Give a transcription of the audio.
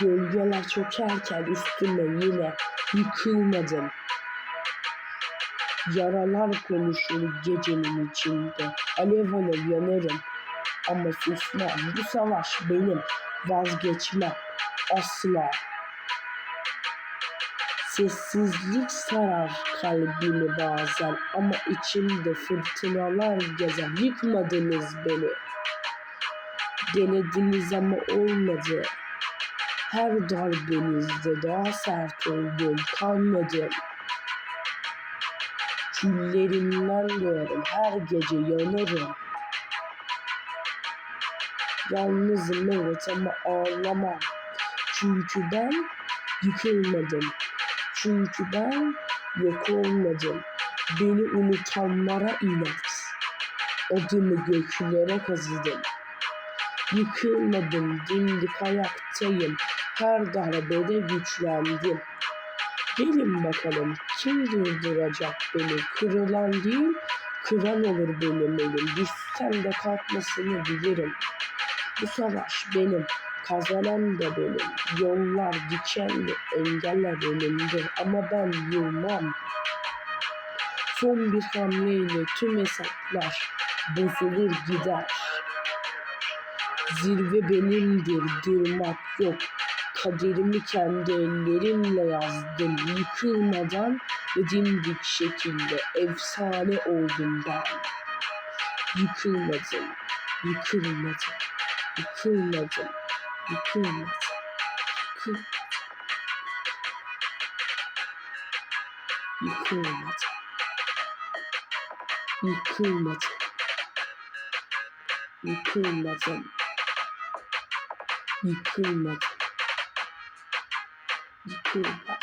Gölgeler çökerken üstüme yine yıkılmadım. Yaralar konuşur gecenin içinde. Alev alev yanarım ama susmam. Bu savaş benim vazgeçmem asla. Sessizlik sarar kalbimi bazen ama içimde fırtınalar gezer. Yıkmadınız beni. Denediniz ama olmadı. Her darbenizde daha sert oldum, kalmadım. Küllerimden doğarım, her gece yanarım. Yalnızım evet ama ağlamam. Çünkü ben yıkılmadım. Çünkü ben yok olmadım. Beni unutanlara inat. Adımı göklere kazıdım. Yıkılmadım, dimdik ayaktayım. Her darbede güçlendim. Gelin bakalım kim durduracak beni? Kırılan değil, kıran olur benim elim. Düşsem de kalkmasını bilirim. Bu savaş benim, kazanan da benim. Yollar dikenli, engeller önümde ama ben yılmam. Son bir hamleyle tüm hesaplar bozulur gider. Zirve benimdir, durmak yok. Kaderimi kendi ellerimle yazdım. Yıkılmadan ve dimdik şekilde efsane oldum ben. Yıkılmadım, yıkılmadım, yıkılmadım, きます。き。行くまず。行くまず。行くまず。行くまず。行くまず。